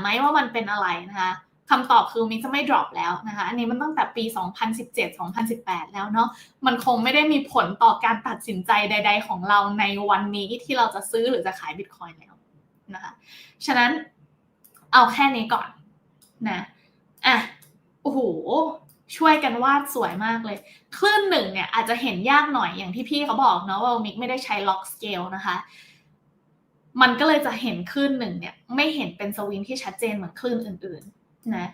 ไหมว่ามันเป็นอะไรนะคะคำตอบคือมิกจะไม่ drop แล้วนะคะอันนี้มันตั้งแต่ปี 2017-2018 แล้วเนาะมันคงไม่ได้มีผลต่อการตัดสินใจใด ๆ ของเราในวันนี้ที่เราจะซื้อหรือจะขายบิตคอยน์แล้วนะคะฉะนั้นเอาแค่นี้ก่อนนะอะโอ้โหช่วยกันวาดสวยมากเลยคลื่นหนึ่งเนี่ยอาจจะเห็นยากหน่อยอย่างที่พี่เขาบอกเนาะว่ามิกไม่ได้ใช้ล็อกสเกลนะคะ มันก็เลยจะเห็นคลื่นหนึ่งเนี่ยไม่เห็นเป็นสวิงที่ชัดเจนเหมือนคลื่นอื่นๆนะ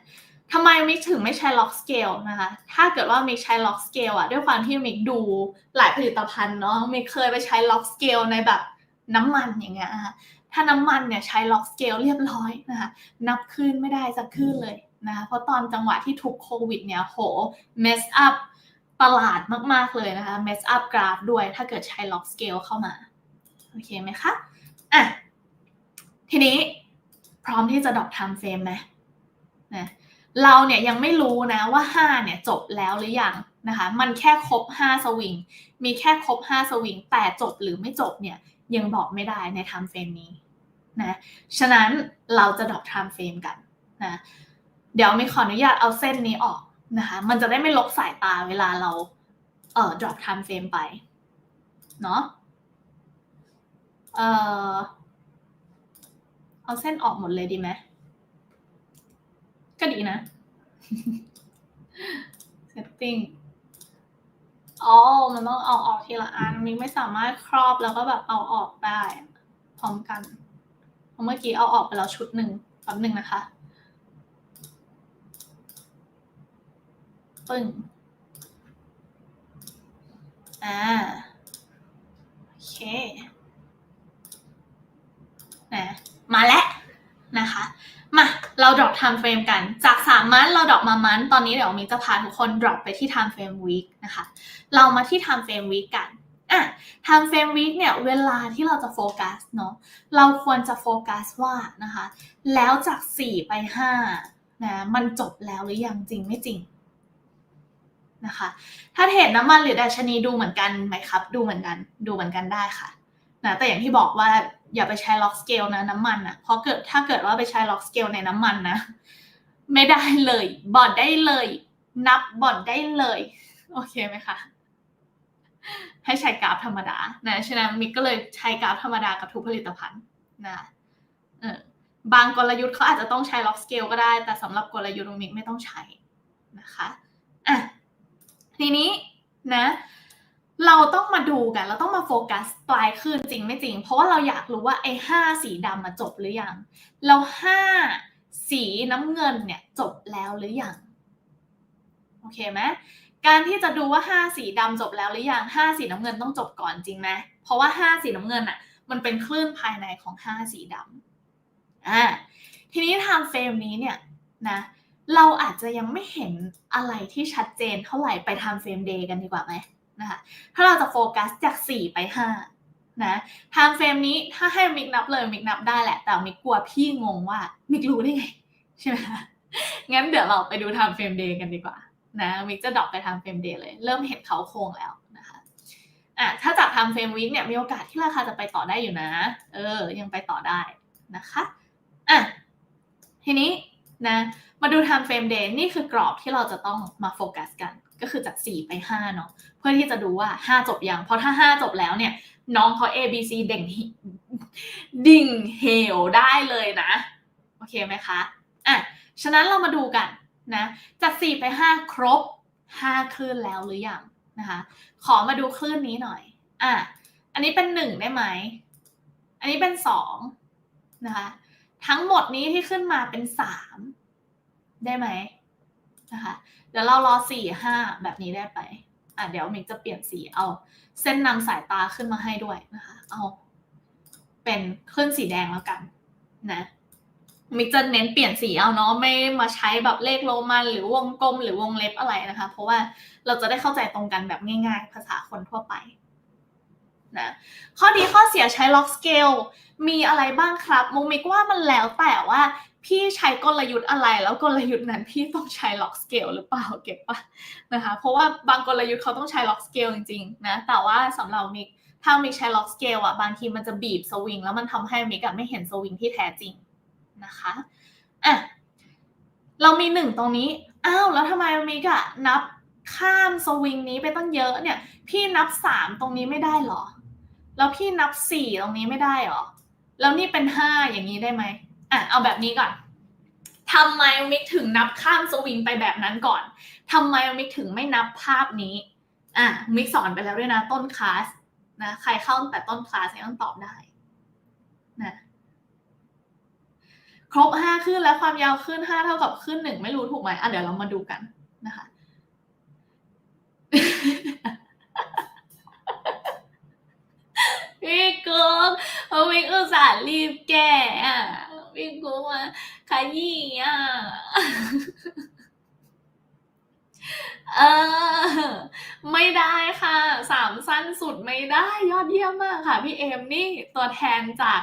ทำไมมิกถึงไม่ใช้ล็อกสเกลนะคะ ถ้าเกิดว่ามิกใช้ล็อกสเกลอะด้วยความที่มิกดูหลายผลิตภัณฑ์เนาะมิกเคยไปใช้ล็อกสเกลในแบบน้ำมันอย่างเงี้ยนะคะถ้าน้ำมันเนี่ยใช้ล็อกสเกลเรียบร้อยนะคะนับขึ้นไม่ได้สักขึ้นเลยนะคะเพราะตอนจังหวะที่ถูกโควิดเนี่ยโหเมสอัพตลาดมาก ๆ เลยนะคะเมสอัพกราฟด้วยถ้าเกิดใช้ล็อกสเกลเข้ามา โอเคไหมคะ อะทีนี้พร้อมที่จะดรอปไทม์เฟรมไหมนะเราเนี่ยยังไม่รู้นะว่า 5 เนี่ยจบแล้วหรือยังนะคะ มันแค่ครบ 5 สวิง มีแค่ครบ 5 สวิง แต่จบหรือไม่จบเนี่ยยังบอกไม่ได้ในไทม์เฟรมนี้นะ ฉะนั้นเราจะดรอปไทม์เฟรมกันนะ เดี๋ยวมีขออนุญาตเอาเส้นนี้ออกนะคะ มันจะได้ไม่ลบสายตาเวลาเราเอ่อ drop time frame ไป เนาะ เออเอาเส้นออกหมดเลยดีไหมก็ดีนะ setting อ๋อ มันต้องเอาออกทีละอันมิกไม่สามารถครอบแล้วก็แบบเอาออกได้ พร้อมกันพราะเมื่อกี้เอาออกไปแล้วชุดหนึ่งแป๊บหนึ่งนะคะปึ้งอ่า โอเค นะมาแล้วนะคะมาเรา drop time frame กันจาก 3 มันเรา drop มามันตอนนี้เดี๋ยวมิกจะพาทุกคน drop ไปที่ time frame week นะคะเรามาที่ time frame week กันอะ time frame week เนี่ยเวลาที่เราจะโฟกัสเนาะเราควรจะโฟกัสว่านะคะแล้วจาก 4 ไป5นะมันจบแล้วหรือยังจริงไม่จริงนะคะถ้าเทรดน้ำมันหรือดัชนีดูเหมือนกันไหมครับ ดูเหมือนกันดูเหมือนกันได้ค่ะนะแต่อย่างที่บอกว่า อย่าไปใช้ล็อกสเกลนะน้ำมันนะเพราะเกิดถ้าเกิดว่าไปใช้ล็อกสเกลในน้ำมันนะ ไม่ได้เลยบอดได้เลย นับบอดได้เลย โอเคไหมคะให้ใช้กราฟธรรมดานะฉะนั้นมิกก็เลยใช้กราฟธรรมดากับทุกผลิตภัณฑ์นะเออบางกลยุทธ์เขาอาจจะต้องใช้ล็อกสเกลก็ได้ แต่สำหรับกลยุทธ์มิกไม่ต้องใช้นะคะอะทีนี้นะ เราต้องมาดูกัน เราต้องมาโฟกัสปลายคลื่นจริงไม่จริง เพราะว่าเราอยากรู้ว่าไอ้ห้าสีดำมาจบหรือยังแล้วห้าสีน้ำเงินเนี่ยจบแล้วหรือยัง โอเคไหมการที่จะดูว่าห้าสีดำจบแล้วหรือยังห้าสีน้ำเงินต้องจบก่อนจริงไหมเพราะว่าห้าสีน้ำเงินอะ มันเป็นคลื่นภายในของห้าสีดำอ่าทีนี้ไทม์เฟรมนี้เนี่ยนะเราอาจจะยังไม่เห็นอะไรที่ชัดเจนเท่าไหร่ไปไทม์เฟรมเดย์กันดีกว่าไหม นะคะถ้าเราจะโฟกัสจาก 4 ไป 5 นะไทม์เฟรมนี้ถ้าให้มิกนับเลยมิกนับได้แหละ แต่มิกกลัวพี่งงว่ามิกรู้ได้ไง ใช่ไหมคะงั้นเดี๋ยวเราไปดูไทม์เฟรมเดย์กันดีกว่านะมิกจะดรอปไปไทม์เฟรมเดย์เลย เริ่มเห็นเขาโครงแล้วนะคะอะถ้าจากไทม์เฟรมวีคเนี่ยมีโอกาสที่ราคาจะไปต่อได้อยู่นะ เออ ยังไปต่อได้นะคะอะทีนี้นะมาดู time frame day นี่คือกรอบที่เราจะต้องมาโฟกัสกัน ก็คือจาก 4 ไป5เนาะเพื่อที่จะดูว่า 5 จบยัง เพราะถ้า 5 จบแล้วเนี่ย น้องเขา A B C เด่งดิ่งเหวได้เลยนะ โอเคไหมคะอะฉะนั้นเรามาดูกันนะจาก 4 ไป 5 ครบ 5 คลื่นแล้วหรือยังนะคะ ขอมาดูคลื่นนี้หน่อยอะอันนี้เป็น 1 ได้ไหม อันนี้เป็น2นะคะทั้งหมดนี้ที่ขึ้นมาเป็น 3 ได้ไหม นะคะเดี๋ยวเรารอสี่ห้าแบบนี้ได้ไปอะเดี๋ยวมิกจะเปลี่ยนสีเอา เส้นนำสายตาขึ้นมาให้ด้วยนะคะเอาเป็นขึ้นสีแดงแล้วกันนะมิกจะเน้นเปลี่ยนสีเอาเนาะไม่มาใช้แบบเลขโรมัน หรือวงกลมหรือวงเล็บอะไรนะคะ เพราะว่าเราจะได้เข้าใจตรงกันแบบง่าย ๆ ภาษาคนทั่วไป นะข้อดีข้อเสียใช้ล็อกสเกลมีอะไรบ้างครับมุกมิกว่ามันแล้วแต่ว่าพี่ใช้กลยุทธ์อะไร แล้วกลยุทธ์นั้นพี่ต้องใช้ล็อกสเกลหรือเปล่าเก็บปะนะคะเพราะว่าบางกลยุทธ์เขาต้องใช้ล็อกสเกลจริงๆนะแต่ว่าสำหรับมิกถ้ามิกใช้ล็อกสเกลอะบางทีมันจะบีบสวิงแล้วมันทำให้มิกไม่เห็นสวิงที่แท้จริงนะคะอะเรามีหนึ่งตรงนี้อ้าวแล้วทำไมมิกอะนับข้ามสวิงนี้ไปตั้งเยอะเนี่ยพี่นับสามตรงนี้ไม่ได้หรอ แล้วพี่นับสี่ตรงนี้ไม่ได้หรอ แล้วนี่เป็นห้าอย่างนี้ได้ไหมอะเอาแบบนี้ก่อนทำไมมิกถึงนับข้ามสวิงไปแบบนั้นก่อนทำไมมิกถึงไม่นับภาพนี้อะมิกสอนไปแล้วด้วยนะต้นคลาสนะใครเข้าตั้งแต่ต้นคลาสเนี่ยต้องตอบได้นะครบห้าขึ้นแล้วความยาวขึ้นห้าเท่ากับขึ้นหนึ่งไม่รู้ถูกไหมอะเดี๋ยวเรามาดูกันนะคะ พี่กุ๊กเพราะวิกอุตส่าห์รีบแก้อะพี่กุ๊กมาขยี้อะเออ ไม่ได้ค่ะ สามสั้นสุดไม่ได้ยอดเยี่ยมมากค่ะ พี่เอมนี่ตัวแทนจาก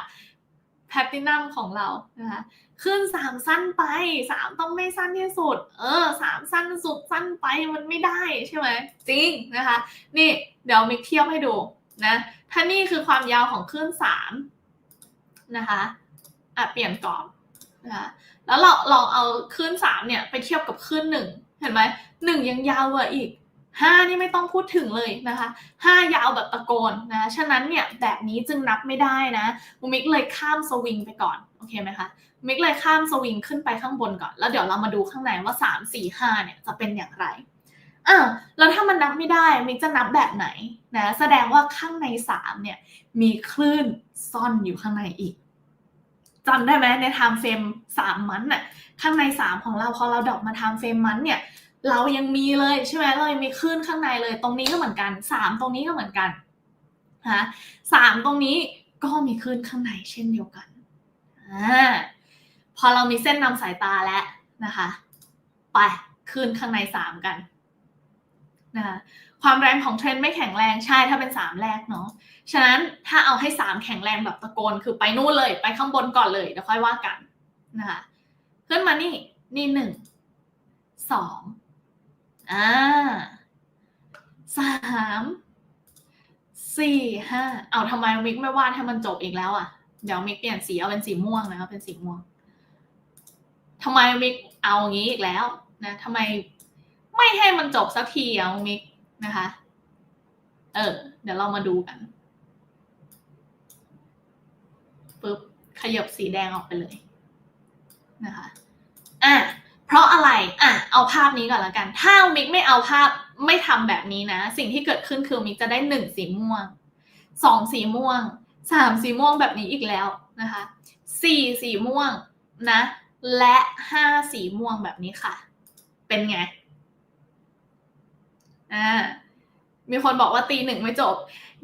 แพตตินัมของเรานะคะขึ้นสามสั้นไปสามต้องไม่สั้นที่สุด เออสามสั้นสุดสั้นไปมันไม่ได้ใช่ไหมจริงนะคะ นี่เดี๋ยวมิกเทียบให้ดูนะ ถ้านี่คือความยาวของคลื่นสามนะคะอะเปลี่ยนกรอบนะคะแล้วเราลองเอาคลื่นสามเนี่ยไปเทียบกับคลื่นหนึ่งเห็นไหมหนึ่งยังยาวกว่าอีกห้านี่ไม่ต้องพูดถึงเลยนะคะห้ายาวแบบตะโกนนะฉะนั้นเนี่ยแบบนี้จึงนับไม่ได้นะมิกเลยข้ามสวิงไปก่อนโอเคไหมคะมิกเลยข้ามสวิงขึ้นไปข้างบนก่อน แล้วเดี๋ยวเรามาดูข้างในว่า 3 4 5เนี่ยจะเป็นอย่างไร อ่าแล้วถ้ามันนับไม่ได้มิกจะนับแบบไหนนะแสดงว่าข้างใน3เนี่ยมีคลื่นซ่อนอยู่ข้างในอีกจำได้ไหมในไทม์เฟรม3มันน่ะข้างใน3ของเราพอเราดอกมาไทม์เฟรมมันเนี่ยเรายังมีเลยใช่ไหมเรายังมีคลื่นข้างในเลย ตรงนี้ก็เหมือนกัน3ตรงนี้ก็เหมือนกันนะสามตรงนี้ก็มีคลื่นข้างในเช่นเดียวกันอ่าพอเรามีเส้นนำสายตาแล้วนะคะ ไปคลื่นข้างในสามกัน นะคะความแรงของเทรนด์ไม่แข็งแรงใช่ถ้าเป็นสามแรกเนาะฉะนั้นถ้าเอาให้สามแข็งแรงแบบตะโกนคือไปนู่นเลย ไปข้างบนก่อนเลยเดี๋ยวค่อยว่ากันนะคะขึ้นมานี่นี่หนึ่งสองอ่าสามสี่ห้าเอาทำไมมิกไม่วาดให้มันจบอีกแล้วอะเดี๋ยวมิกเปลี่ยนสีเอาเป็นสีม่วงนะครับเป็นสีม่วงทำไมมิกเอางี้อีกแล้วนะทำไม ไม่ให้มันจบสักทีอะมิกนะคะ เออ เดี๋ยวเรามาดูกันปุ๊บขยบสีแดงออกไปเลยนะคะอะเพราะอะไรอะเอาภาพนี้ก่อนละกัน ถ้ามิกไม่เอาภาพไม่ทำแบบนี้นะ สิ่งที่เกิดขึ้นคือมิกจะได้หนึ่งสีม่วงสองสีม่วงสามสีม่วงแบบนี้อีกแล้วนะคะสี่สีม่วงนะ และห้าสีม่วงแบบนี้ค่ะ เป็นไง อ่ามีคนบอกว่าตีหนึ่งไม่จบ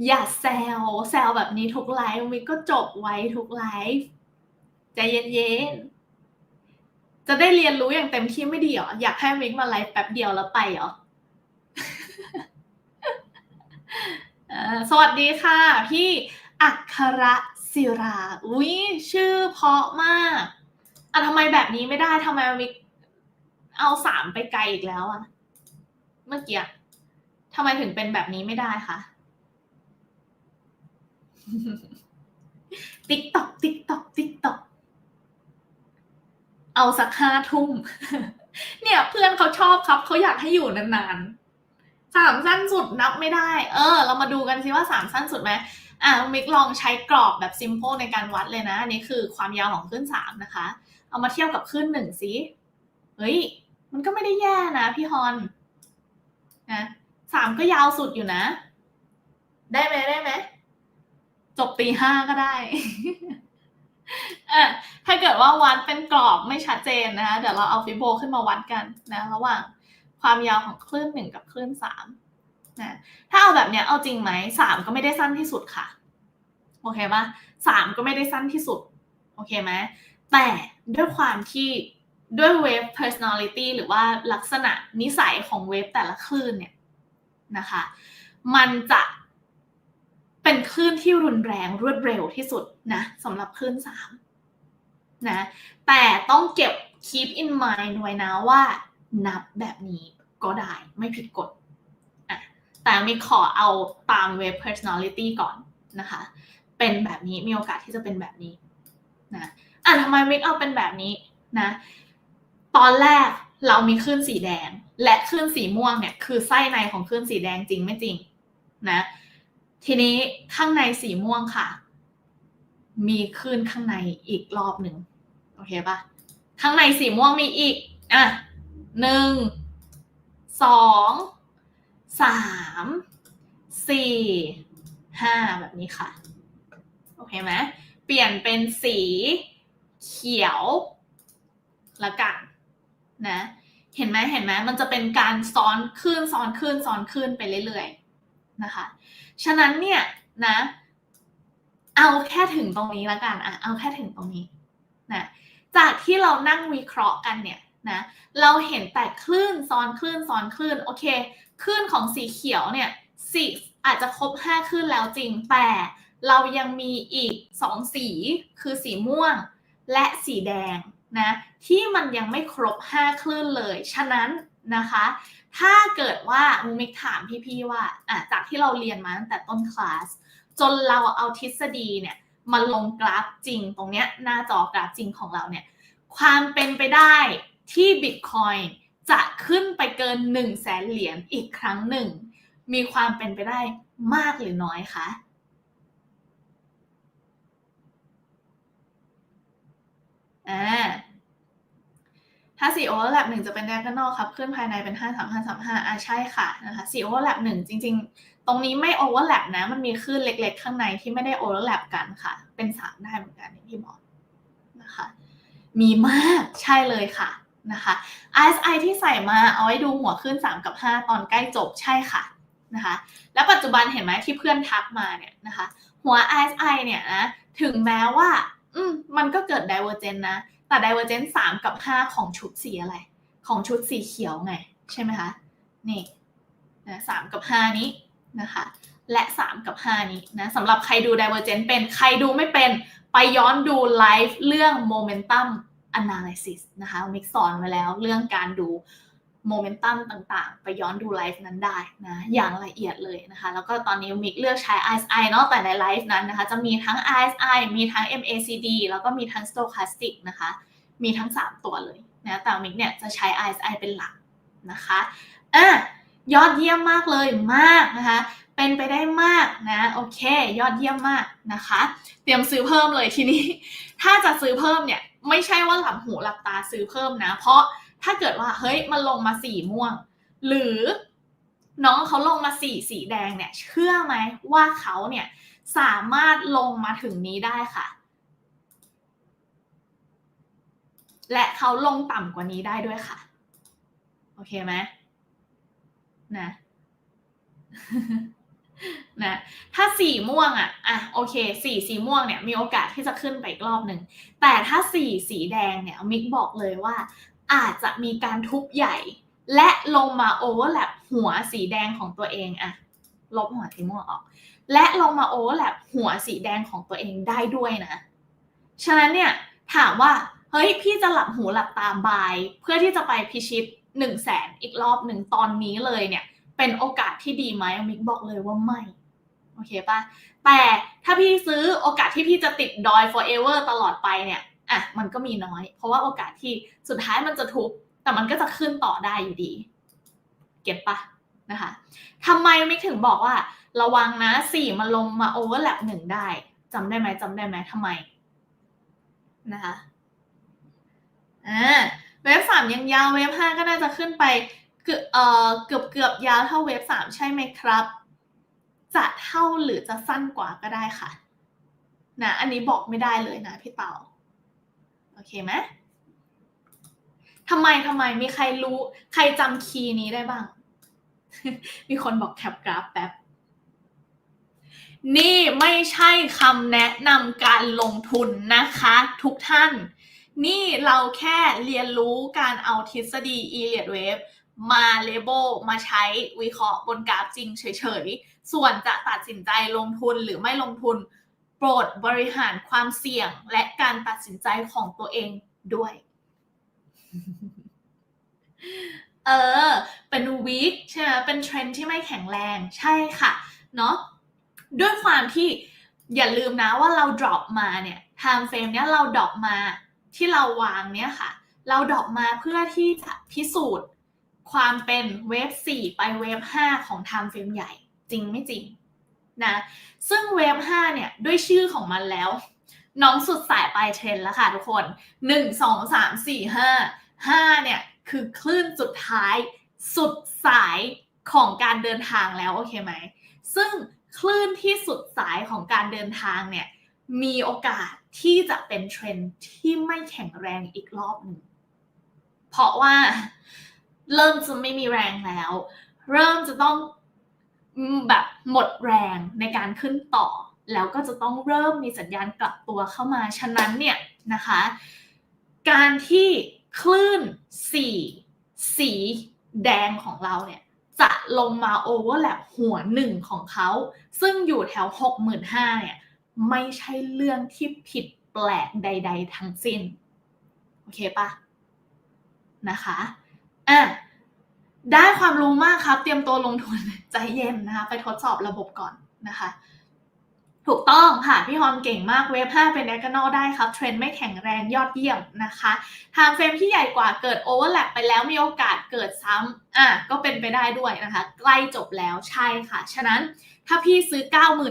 อย่าแซวแซวแบบนี้ทุกไลฟ์มิกก็จบไว้ทุกไลฟ์ใจเย็นๆ จะได้เรียนรู้อย่างเต็มที่ไม่ดีเหรอ อยากให้มิกมาไลฟ์แป๊บเดียวแล้วไปเหรอสวัสดีค่ะ พี่อัครศิรา อุ้ยชื่อเพราะมากอะทำไมแบบนี้ไม่ได้ทำไมมิกเอาสามไปไกลอีกแล้วอะเมื่อกี้ ทำไมถึงเป็นแบบนี้ไม่ได้คะติ๊กตอกติ๊กตอกติ๊กตอกเอาสักห้าทุ่ม เนี่ย เพื่อนเขาชอบครับ เขาอยากให้อยู่นานๆสามสั้นสุดนับไม่ได้ เออ เรามาดูกันสิว่าสามสั้นสุดไหมอะมิกลองใช้กรอบแบบซิม p พในการวัดเลยนะอันนี้คือความยาวของคลื่นสามนะคะ เอามาเทียบกับคลื่นหนึ่งสิเฮ้ย มันก็ไม่ได้แย่นะพี่ฮอนนะ สามก็ยาวสุดอยู่นะ ได้ไหมได้ไหมจบตีห้าก็ได้อะถ้าเกิดว่าวัดเป็นกรอบไม่ชัดเจนนะคะเดี๋ยวเราเอาฟิโบขึ้นมาวัดกันนะระหว่างความยาวของคลื่นหนึ่งกับคลื่นสามนะถ้าเอาแบบเนี้ยเอาจริงไหมสามก็ไม่ได้สั้นที่สุดค่ะ โอเคปะสามก็ไม่ได้สั้นที่สุด โอเคไหมแต่ด้วยความที่ด้วยเวฟ personality หรือว่าลักษณะนิสัยของเวฟแต่ละคลื่นเนี่ย นะคะ มันจะเป็นคลื่นที่รุนแรงรวดเร็วที่สุดนะสำหรับคลื่นสามนะ แต่ต้องเก็บ keep in mind ไว้นะว่านับแบบนี้ก็ได้ไม่ผิดกฎอะแต่มีขอเอาตามเว็บ personality ก่อนนะคะ เป็นแบบนี้มีโอกาสที่จะเป็นแบบนี้นะอะทำไมมิกเอาเป็นแบบนี้นะ ตอนแรก เรามีคลื่นสีแดง และคลื่นสีม่วงเนี่ยคือไส้ในของคลื่นสีแดงจริงไม่จริงนะทีนี้ข้างในสีม่วงค่ะ มีคลื่นข้างในอีกรอบหนึ่งโอเคปะข้างในสีม่วงมีอีกอะหนึ่งสองสามสี่ห้าแบบนี้ค่ะ โอเคไหมเปลี่ยนเป็นสีเขียวละกัน นะเห็นไหมเห็นไหมมันจะเป็นการซ้อนขึ้นซ้อนขึ้นซ้อนขึ้นไปเรื่อยๆนะคะ ฉะนั้นเนี่ยนะ เอาแค่ถึงตรงนี้ละกันอะเอาแค่ถึงตรงนี้นะจากที่เรานั่งวิเคราะห์กันเนี่ยนะเราเห็นแต่คลื่นซ้อนคลื่นซ้อนคลื่นโอเคคลื่นของสีเขียวเนี่ยสีอาจจะครบ5คลื่นแล้วจริงแต่เรายังมีอีก 2 สีคือสีม่วงและสีแดง นะที่มันยังไม่ครบ 5 คลื่นเลย ฉะนั้นนะคะ ถ้าเกิดว่ามูมิกถามพี่ๆว่าอะจากที่เราเรียนมาตั้งแต่ต้นคลาส จนเราเอาทฤษฎีเนี่ยมาลงกราฟจริงตรงเนี้ยหน้าจอกราฟจริงของเราเนี่ยความเป็นไปได้ที่ Bitcoin จะขึ้นไปเกิน1นึ่งแสนเหรียญอีกครั้งหนึ่ง มีความเป็นไปได้มากหรือน้อยคะอ่า ถ้า4 overlap 1จะเป็น diagonal ครับขึ้นภายในเป็น 5 3 5 3 5อ่าใช่ค่ะนะคะ4 overlap 1จริง ๆ ตรงนี้ไม่ overlap นะ มันมีคลื่นเล็ก ๆ ข้างในที่ไม่ได้ overlap กันค่ะ เป็น 3 ได้เหมือนกันอย่างที่บอกนะคะ มีมากใช่เลยค่ะนะคะ RSI ที่ใส่มาเอาไว้ดูหัวขึ้น 3 กับ 5 ตอนใกล้จบใช่ค่ะนะคะแล้วปัจจุบันเห็นไหมที่เพื่อนทักมาเนี่ยนะคะหัว RSI เนี่ยนะถึงแม้ว่า อืมมันก็เกิด divergence นะ แต่ divergence มกับห้าของชุดสีอะไร ของชุดสีเขียวไง ใช่ไหมคะนี่นะสามกับห้านี้นะคะและ 3 กับ 5 นี้นะสำหรับใครดู divergence เป็นใครดูไม่เป็นไปย้อนดูไลฟ์เรื่อง momentum analysis นะคะมิกสอนไว้แล้วเรื่องการดู โมเมนตัมต่างๆ ไปย้อนดูไลฟ์นั้นได้นะอย่างละเอียดเลยนะคะ แล้วก็ตอนนี้มิกเลือกใช้ RSI เนาะแต่ในไลฟ์นั้นนะคะ จะมีทั้ง RSI มีทั้ง MACD แล้วก็มีทั้ง Stochastic นะคะ มีทั้ง 3 ตัวเลยนะแต่มิกเนี่ยจะใช้ RSI เป็นหลักนะคะอะยอดเยี่ยมมากเลยมากนะคะ เป็นไปได้มากนะโอเค ยอดเยี่ยมมากนะคะ เตรียมซื้อเพิ่มเลยทีนี้ ถ้าจะซื้อเพิ่มเนี่ยไม่ใช่ว่าหลับหูหลับตาซื้อเพิ่มนะ เพราะ ถ้าเกิดว่าเฮ้ยมันลงมาสีม่วง หรือน้องเขาลงมาสีสีแดงเนี่ย เชื่อไหมว่าเขาเนี่ยสามารถลงมาถึงนี้ได้ค่ะ และเขาลงต่ำกว่านี้ได้ด้วยค่ะ โอเคไหมนะนะถ้าสีม่วงอะอะโอเคสีสีม่วงเนี่ยมีโอกาสที่จะขึ้นไปอีกรอบหนึ่งแต่ถ้าสีสีแดงเนี่ยมิกบอกเลยว่า อาจจะมีการทุบใหญ่ และลงมาโอเวอร์แลปหัวสีแดงของตัวเองอะลบหัวสีม่วงออก และลงมาโอเวอร์แลปหัวสีแดงของตัวเองได้ด้วยนะ ฉะนั้นเนี่ยถามว่าเฮ้ยพี่จะหลับหูหลับตาบาย เพื่อที่จะไปพิชิตหนึ่งแสนอีกรอบหนึ่งตอนนี้เลยเนี่ยเป็นโอกาสที่ดีไหมมิกบอกเลยว่าไม่โอเคปะแต่ถ้าพี่ซื้อโอกาสที่พี่จะติดดอย forever ตลอดไปเนี่ย อะมันก็มีน้อย เพราะว่าโอกาสที่สุดท้ายมันจะทุบแต่มันก็จะขึ้นต่อได้อยู่ดี เก็ตปะนะคะทำไมไมิกถึงบอกว่า ระวังนะสี่มาลงมา overlap หนึ่งได้จำได้ไหมจำได้ไหมทำไมนะคะอ่าเวฟสามยังยาวเวฟห้าก็น่าจะขึ้นไปเกือบเอ่อเกือบเกือบยาวเท่าเวฟสามใช่ไหมครับ จะเท่าหรือจะสั้นกว่าก็ได้ค่ะนะอันนี้บอกไม่ได้เลยนะพี่เต่าโอ เคไหมทำไมทำไมมีใครรู้ ใครจำคีย์นี้ได้บ้าง มีคนบอกแคปกราฟแป๊บ นี่ไม่ใช่คำแนะนำการลงทุนนะคะ ทุกท่าน นี่เราแค่เรียนรู้การเอาทฤษฎี Elliott Wave มาเลเบลมาใช้วิเคราะห์บนกราฟจริงเฉยๆ ส่วนจะตัดสินใจลงทุนหรือไม่ลงทุน รดบริหารความเสี่ยงและการตัดสินใจของตัวเองด้วย เออ เป็นวีคใช่ไหมเป็นเทรนที่ไม่แข็งแรงใช่ค่ะ เนาะด้วยความที่อย่าลืมนะว่าเรา drop มาเนี่ย time frame เนี้ยเรา drop มาที่เราวางเนี้ยค่ะ เราดรอปมาเพื่อที่จะพิสูจน์ ความเป็นเวฟ4ไปเวฟ5ของ time frame ใหญ่ จริงไม่จริง นะซึ่งเวฟ5เนี่ยด้วยชื่อของมันแล้ว น้องสุดสายปลายเทรนแล้วค่ะทุกคน 1 2 3 4 5 5เนี่ยคือคลื่นสุดท้ายสุดสายของการเดินทางแล้วโอเคไหม ซึ่งคลื่นที่สุดสายของการเดินทางเนี่ยมีโอกาสที่จะเป็นเทรนที่ไม่แข็งแรงอีกรอบหนึ่ง เพราะว่าเริ่มจะไม่มีแรงแล้ว เริ่มจะต้อง แบบหมดแรงในการขึ้นต่อ แล้วก็จะต้องเริ่มมีสัญญาณกลับตัวเข้ามา ฉะนั้นเนี่ยนะคะ การที่คลื่นสีสีแดงของเราเนี่ยจะลงมาโอเวอร์แลปหัวหนึ่งของเขา ซึ่งอยู่แถว 65,000เนี่ยไม่ใช่เรื่องที่ผิดแปลกใด ๆ ทั้งสิ้น โอเคปะนะคะอะ ได้ความรู้มากครับ เตรียมตัวลงทุนใจเย็นนะคะไปทดสอบระบบก่อนนะคะ ถูกต้องค่ะ พี่ฮอนเก่งมากเวฟ5เป็นแอคโนได้ครับ เทรนด์ไม่แข็งแรงยอดเยี่ยมนะคะไทม์เฟรมที่ใหญ่กว่าเกิดโอเวอร์แลปไปแล้วมีโอกาสเกิดซ้ำอะก็เป็นไปได้ด้วยนะคะ ใกล้จบแล้วใช่ค่ะ ฉะนั้นถ้าพี่ซื้อ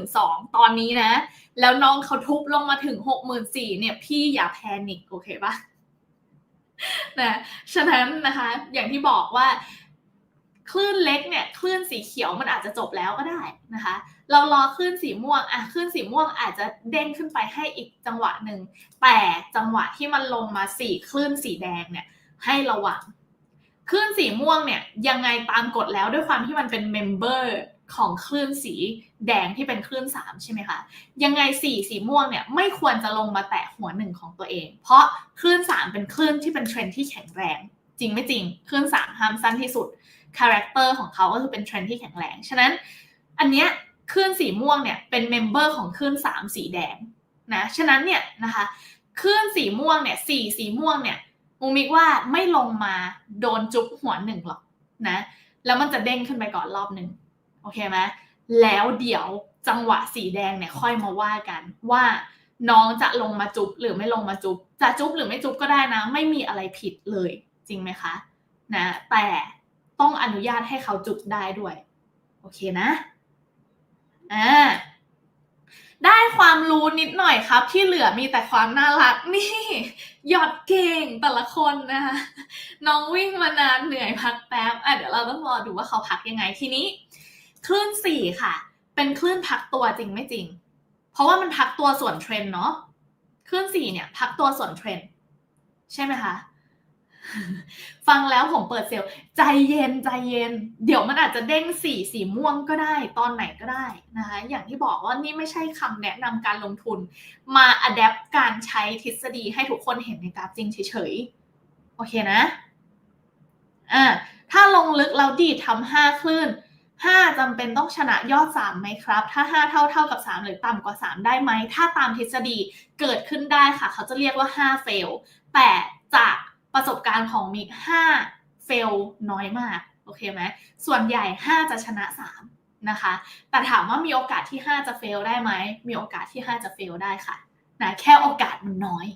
92,000 ตอนนี้นะ แล้วน้องเขาทุบลงมาถึง 64,000เนี่ย พี่อย่าแพนิคโอเคปะนะฉะนั้นนะคะอย่างที่บอกว่า คลื่นเล็กเนี่ยคลื่นสีเขียวมันอาจจะจบแล้วก็ได้นะคะ เรารอคลื่นสีม่วงอะคลื่นสีม่วงอาจจะเด้งขึ้นไปให้อีกจังหวะหนึ่งแต่จังหวะที่มันลงมาสี่คลื่นสีแดงเนี่ยให้ระวังคลื่นสีม่วงเนี่ยยังไงตามกฎแล้วด้วยความที่มันเป็นเมมเบอร์ของคลื่นสีแดงที่เป็นคลื่นสามใช่ไหมคะยังไงสีสีม่วงเนี่ยไม่ควรจะลงมาแตะหัวหนึ่งของตัวเอง เพราะคลื่นสามเป็นคลื่นที่เป็นเทรนที่แข็งแรง จริงไม่จริงคลื่นสามห้ามสั้นที่สุด คาแรคเตอร์ของเขาก็คือเป็นเทรนที่แข็งแรง ฉะนั้นอันเนี้ยคลื่นสีม่วงเนี่ยเป็นเมมเบอร์ของคลื่นสามสีแดงนะฉะนั้นเนี่ยนะคะคลื่นสีม่วงเนี่ยสีสีม่วงเนี่ยมูมิกว่าไม่ลงมาโดนจุ๊บหัวหนึ่งหรอกนะแล้วมันจะเด้งขึ้นไปก่อนรอบหนึ่งโอเคไหมแล้วเดี๋ยวจังหวะสีแดงเนี่ยค่อยมาว่ากันว่าน้องจะลงมาจุ๊บหรือไม่ลงมาจุ๊บจะจุ๊บหรือไม่จุ๊บก็ได้นะ ไม่มีอะไรผิดเลยจริงไหมคะนะแต่ ต้องอนุญาตให้เขาจุ๊บได้ด้วย โอเคนะอ่าได้ความรู้นิดหน่อยครับ ที่เหลือมีแต่ความน่ารักนี่หยอดเก่งแต่ละคนนะคะน้องวิ่งมานานเหนื่อยพักแป๊บอะเดี๋ยวเราต้องรอดูว่าเขาพักยังไงทีนี้ คลื่นสี่ค่ะ เป็นคลื่นพักตัวจริงไม่จริง เพราะว่ามันพักตัวส่วนเทรนเนาะคลื่นสี่เนี่ย พักตัวส่วนเทรนใช่ไหมคะ ฟังแล้วผมเปิดเซลล์ใจเย็นใจเย็น เดี๋ยวมันอาจจะเด้งสีสีม่วงก็ได้ตอนไหนก็ได้นะคะอย่างที่บอกว่านี่ไม่ใช่คำแนะนำการลงทุน มาอัดแอปการใช้ทฤษฎีให้ทุกคนเห็นในกราฟจริงเฉยๆ โอเคนะอ่าถ้าลงลึกแล้วดีทำห้าคลื่นห้าจำเป็นต้องชนะยอดสามไหมครับ ถ้าห้าเท่าเท่ากับสามหรือต่ำกว่าสามได้ไหม ถ้าตามทฤษฎีเกิดขึ้นได้ค่ะ เขาจะเรียกว่าห้าเฟลแต่จาก ประสบการณ์ของมิกห้าเฟลน้อยมาก โอเคไหม ส่วนใหญ่ห้าจะชนะสามนะคะ แต่ถามว่ามีโอกาสที่ห้าจะเฟลได้ไหม มีโอกาสที่ห้าจะเฟลได้ค่ะนะแค่โอกาสมันน้อย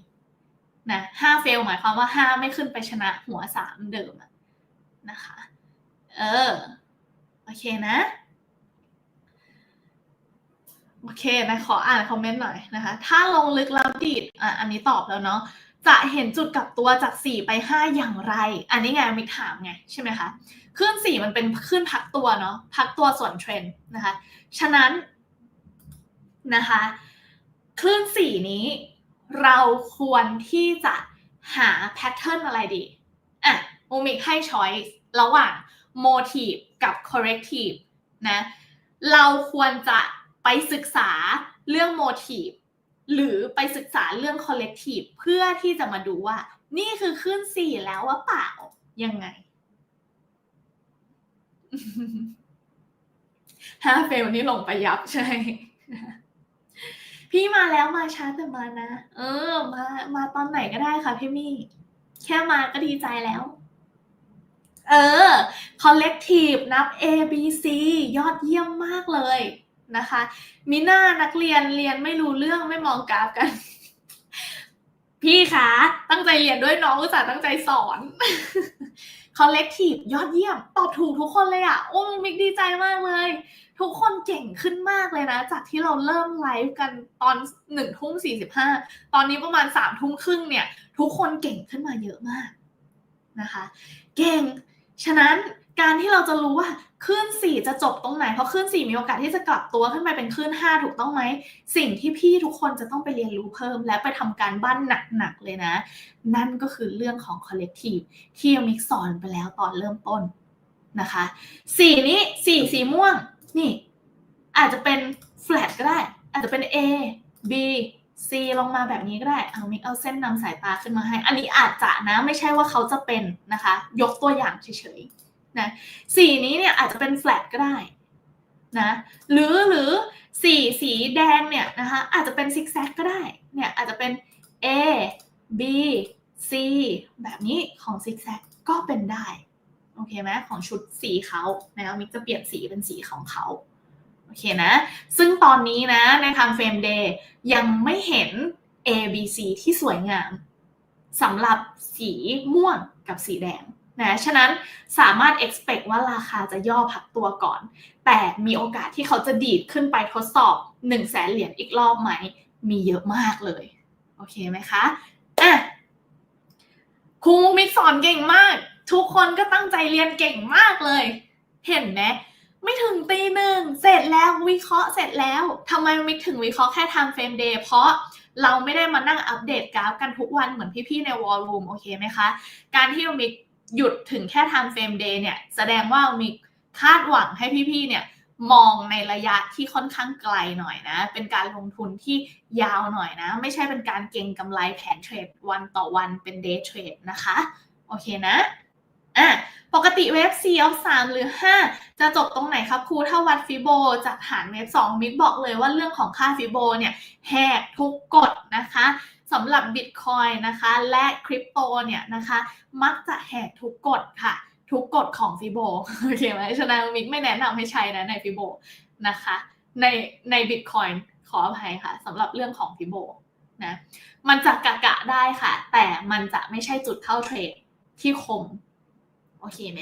นะห้าเฟลหมายความว่าห้าไม่ขึ้นไปชนะหัวสามเดิมนะคะ เออ โอเคนะ โอเคนะ ขออ่านคอมเมนต์หน่อยนะคะ ถ้าลงลึกแล้วดีดอะอันนี้ตอบแล้วเนาะ จะเห็นจุดกลับตัวจาก 4 ไป 5 อย่างไร อันนี้ไงมิกถามไงใช่ไหมคะคลื่น4 มันเป็นคลื่นพักตัวเนาะพักตัวส่วนเทรนด์นะคะ ฉะนั้นนะคะคลื่น 4 นี้เราควรที่จะหาแพทเทิร์นอะไรดีอะมูมิกให้ช้อยส์ระหว่าง motive กับ corrective นะเราควรจะไปศึกษาเรื่อง motive หรือไปศึกษาเรื่อง collective เพื่อที่จะมาดูว่า นี่คือขึ้นสี่แล้วว่าเปล่ายังไงห้าเฟลนี่ลงไปยับใช่ พี่มาแล้วมาช้าแต่มานะ เออ มา มาตอนไหนก็ได้ค่ะพี่มี่ แค่มาก็ดีใจแล้ว เออ collective นับ A B C ยอดเยี่ยมมากเลย นะคะมิน่านักเรียนเรียนไม่รู้เรื่องไม่มองกราฟกัน พี่คะตั้งใจเรียนด้วยน้องอุตส่าห์ตั้งใจสอน collective ยอดเยี่ยม ตอบถูกทุกคนเลยอะ โอ้มิกดีใจมากเลย ทุกคนเก่งขึ้นมากเลยนะ จากที่เราเริ่มไลฟ์กันตอนหนึ่งทุ่มสี่สิบห้าตอนนี้ประมาณสามทุ่มครึ่งเนี่ย ทุกคนเก่งขึ้นมาเยอะมากนะคะ เก่ง ฉะนั้นการที่เราจะรู้ว่า คลื่นสี่จะจบตรงไหน เพราะคลื่นสี่มีโอกาสที่จะกลับตัวขึ้นไปเป็นคลื่นห้าถูกต้องไหม สิ่งที่พี่ทุกคนจะต้องไปเรียนรู้เพิ่ม และไปทำการบ้านหนัก ๆ เลยนะ นั่นก็คือเรื่องของ collective ที่มิกสอนไปแล้วตอนเริ่มต้นนะคะ สีนี้สีสีม่วง นี่ อาจจะเป็น flat ก็ได้ อาจจะเป็น A B C ลงมาแบบนี้ก็ได้ เอามิกเอาเส้นนำสายตาขึ้นมาให้ อันนี้อาจจะนะ ไม่ใช่ว่าเขาจะเป็นนะคะ ยกตัวอย่างเฉยๆ นะสีนี้เนี่ยอาจจะเป็น flat ก็ได้นะหรือหรือสีสีแดงเนี่ยนะคะอาจจะเป็นซิกแซกก็ได้เนี่ยอาจจะเป็น A B C แบบนี้ของซิกแซกก็เป็นได้โอเคไหมของชุดสีเขาแล้วมิกจะเปลี่ยนสีเป็นสีของเขาโอเคนะ ซึ่งตอนนี้นะในทางเฟรมเดย์ยังไม่เห็น A B C ที่สวยงามสำหรับสีม่วงกับสีแดง นะฉะนั้นสามารถ expect ว่าราคาจะย่อพักตัวก่อน แต่มีโอกาสที่เขาจะดีดขึ้นไปทดสอบ1นึ่งแสนเหรียญอีกรอบไหม มีเยอะมากเลย โอเคไหมคะอะครูมิกสอนเก่งมาก ทุกคนก็ตั้งใจเรียนเก่งมากเลย เห็นไหมไม่ถึงตีหนึ่งเสร็จแล้ววิเคราะห์เสร็จแล้วทำไมมิกถึงวิเคราะห์แค่ time frame day เพราะเราไม่ได้มานั่งอัปเดตกราฟกันทุกวันเหมือนพี่ๆในวอลลุ่มโอเคไหมคะ การที่มิก หยุดถึงแค่ time frame day เนี่ย แสดงว่ามิกคาดหวังให้พี่ๆเนี่ยมองในระยะที่ค่อนข้างไกลหน่อยนะ เป็นการลงทุนที่ยาวหน่อยนะ ไม่ใช่เป็นการเก็งกำไรแผนเทรดวันต่อวันเป็น day trade นะคะ โอเคนะอะปกติเวฟ C of 3 หรือ 5 จะจบตรงไหนครับครูถ้าวัดฟิโบจากฐานเวฟ2มิกบอกเลยว่าเรื่องของค่าฟิโบเนี่ยแหกทุกกฎนะคะ สำหรับ Bitcoin นะคะและคริปโตเนี่ยนะคะมักจะแหกทุกกฎค่ะ ทุกกฎของฟิโบโอเคไหมฉะนั้นมิกไม่แนะนำให้ใช้นะในฟิโบนะคะในใน Bitcoin ขออภัยค่ะสำหรับเรื่องของฟิโบนะมันจะกะกะได้ค่ะ แต่มันจะไม่ใช่จุดเข้าเทรดที่คม โอเคไหม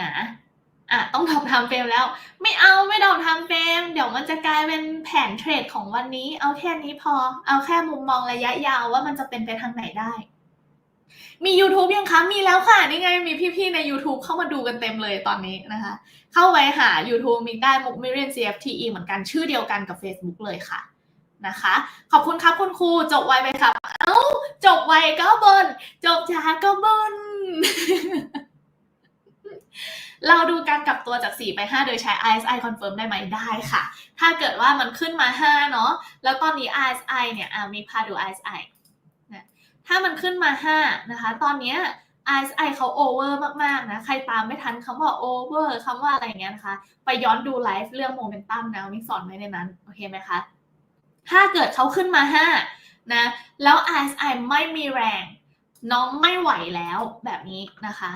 นะ อะต้องดอกทำเฟรมแล้ว ไม่เอาไม่ดอกทำเฟรม เดี๋ยวมันจะกลายเป็นแผนเทรดของวันนี้ เอาแค่นี้พอ เอาแค่มุมมองระยะยาวว่ามันจะเป็นไปทางไหนได้ มี YouTube ยังคะ มีแล้วค่ะนี่ไงมีพี่ๆ ใน YouTube เข้ามาดูกันเต็มเลยตอนนี้นะคะ เข้าไปหา YouTube มิกได้มุกมิเรียน CFTE เหมือนกันชื่อเดียวกันกับ Facebook เลยค่ะนะคะ ขอบคุณครับคุณครูจบไวไปครับ เอ้า จบไวก็บน จบช้าก็บน เราดูการกลับตัวจาก 4 ไป 5 โดยใช้ RSI confirm ได้ไหมได้ค่ะ ถ้าเกิดว่ามันขึ้นมา 5 เนาะแล้วตอนนี้ RSI เนี่ยอามีพาดู RSI นะถ้ามันขึ้นมา 5 นะคะ ตอนเนี้ย RSI เขา over มากๆนะใครตามไม่ทันคำว่า over คำว่าอะไรเงี้ยนะคะ ไปย้อนดูไลฟ์เรื่องโมเมนตัมนะมิสอนไว้ในนั้น โอเคไหมคะถ้าเกิดเขาขึ้นมา 5 นะ แล้ว RSI ไม่มีแรง น้องไม่ไหวแล้วแบบนี้นะคะ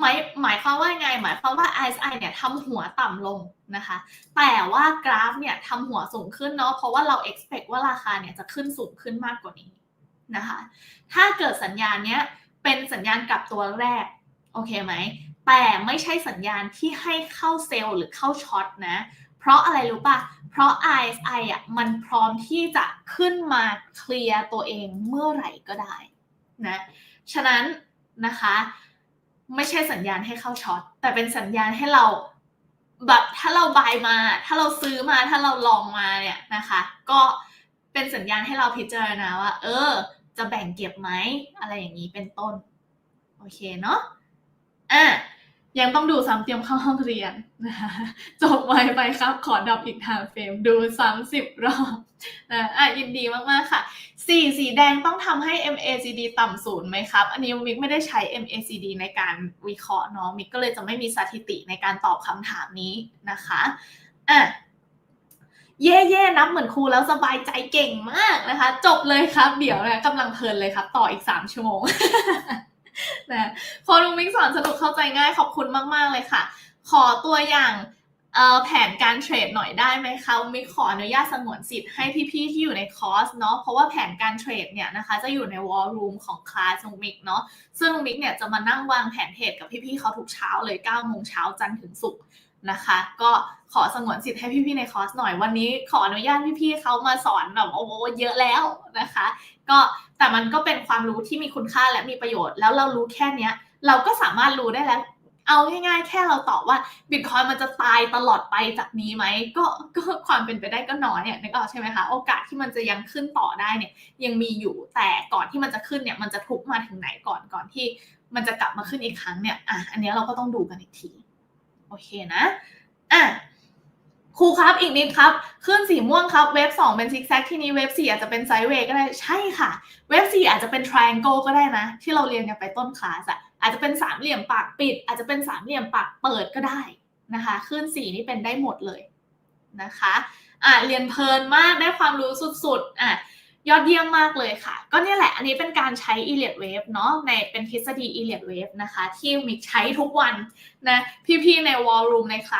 หมายหมายความว่าไง หมายความว่า RSI เนี่ยทำหัวต่ำลงนะคะ แต่ว่ากราฟเนี่ยทำหัวสูงขึ้นเนาะ เพราะว่าเรา expect ว่าราคาเนี่ยจะขึ้นสูงขึ้นมากกว่านี้นะคะ ถ้าเกิดสัญญาณเนี้ยเป็นสัญญาณกลับตัวแรก โอเคไหม แต่ไม่ใช่สัญญาณที่ให้เข้าเซลล์หรือเข้าช็อตนะ เพราะอะไรรู้ป่ะ เพราะ RSI อะมันพร้อมที่จะขึ้นมาเคลียร์ตัวเองเมื่อไหร่ก็ได้นะ ฉะนั้นนะคะ ไม่ใช่สัญญาณให้เข้าช็อตแต่เป็นสัญญาณให้เราแบบถ้าเราบายมา ถ้าเราซื้อมาถ้าเราลองมาเนี่ยนะคะ ก็เป็นสัญญาณให้เราพิจารณาว่า เออ จะแบ่งเก็บไหมอะไรอย่างนี้เป็นต้น โอเคเนาะอะ ยังต้องดูซ้ำเตรียมเข้าห้องเรียนนะคะจบไวไปครับ ขอดับอีกทางเฟรมดูซ้ำสิบรอบนะอะยินดีมาก ๆ ค่ะสีสีแดงต้องทำให้ MACD ต่ำศูนย์ไหมครับ อันนี้มิกไม่ได้ใช้ MACD ในการวิเคราะห์เนาะมิกก็เลยจะไม่มีสถิติในการตอบคำถามนี้นะคะอะเย่เย่นับเหมือนครูแล้วสบายใจเก่งมากนะคะ จบเลยครับ เดี๋ยวนะกำลังเพลินเลยครับ ต่ออีก 3 ชั่วโมง นะพอลุงมิกสอนสนุกเข้าใจง่ายขอบคุณมาก ๆ เลยค่ะ ขอตัวอย่างเอ่อแผนการเทรดหน่อยได้ไหมคะมิกขออนุญาตสงวนสิทธิ์ให้พี่ๆที่อยู่ในคอร์สเนาะเพราะว่าแผนการเทรดเนี่ยนะคะจะอยู่ในวอลลุ่มของคลาสลุงมิกเนาะซึ่งมิกเนี่ยจะมานั่งวางแผนเทรดกับพี่ๆเขาทุกเช้าเลย9โมงเช้าจันทร์ถึงศุกร์ นะคะ ก็ขอสงวนสิทธิ์ให้พี่ๆในคอร์สหน่อยวันนี้ขออนุญาตพี่ๆเขามาสอนแบบโอ้โหเยอะแล้วนะคะ ก็แต่มันก็เป็นความรู้ที่มีคุณค่าและมีประโยชน์ แล้วเรารู้แค่เนี้ย เราก็สามารถรู้ได้แล้ว เอาง่ายๆ แค่เราตอบว่าบิตคอยมันจะตายตลอดไปจากนี้ไหมก็ก็ความเป็นไปได้ก็น้อยเนี่ยนึกออกใช่ไหมคะโอกาสที่มันจะยังขึ้นต่อได้เนี่ยยังมีอยู่แต่ก่อนที่มันจะขึ้นเนี่ยมันจะทุกมาถึงไหนก่อนก่อนที่มันจะกลับมาขึ้นอีกครั้งเนี่ยอะอันนี้เราก็ต้องดูกันอีกที โอเคนะ อะครูครับอีกนิดครับ ขึ้นสีม่วงครับเว็บ 2 เป็นซิกแซกที่นี้เว็บ 4 อาจจะเป็นไซด์เวย์ก็ได้ใช่ค่ะ เว็บ 4 อาจจะเป็น triangle ก็ได้นะ ที่เราเรียนกันไปต้นคลาสอะอาจจะเป็นสามเหลี่ยมปากปิด อาจจะเป็นสามเหลี่ยมปากเปิดก็ได้นะคะขึ้นสีนี่เป็นได้หมดเลยนะคะอะเรียนเพลินมากได้ความรู้สุดๆอะ ยอดเยี่ยมมากเลยค่ะ ก็เนี่ยแหละอันนี้เป็นการใช้ e l i o t Wave เนาะในเป็นทฤษฎี e l i o t Wave นะคะ ที่มิกใช้ทุกวันนะพี่ๆในวอลลุ่มในคลาส